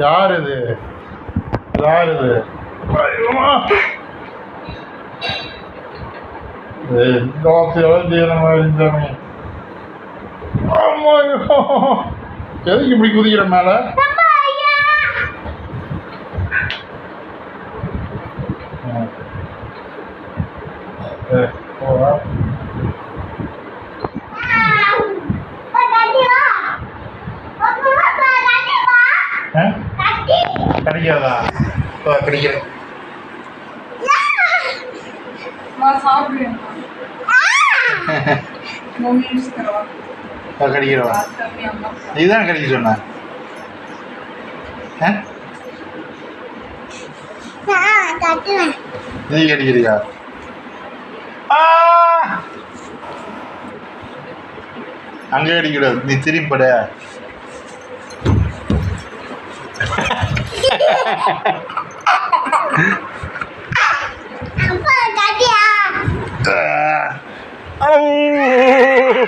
யார் இது? யார் இது? வார்த்தையெல்லாம் செய்யணும் இருந்தாமே ஆமா. எதுக்கு இப்படி குதிக்கிற மேல? ஆ. கிடைக்காதா இப்போ கிடைக்கிறேன் கிடைக்கிறவா இதுதான் கிடைக்க சொன்ன. நீ கிடைக்கிறியா அங்கே கிடைக்கிற நீ திரும்பி பட. Oh!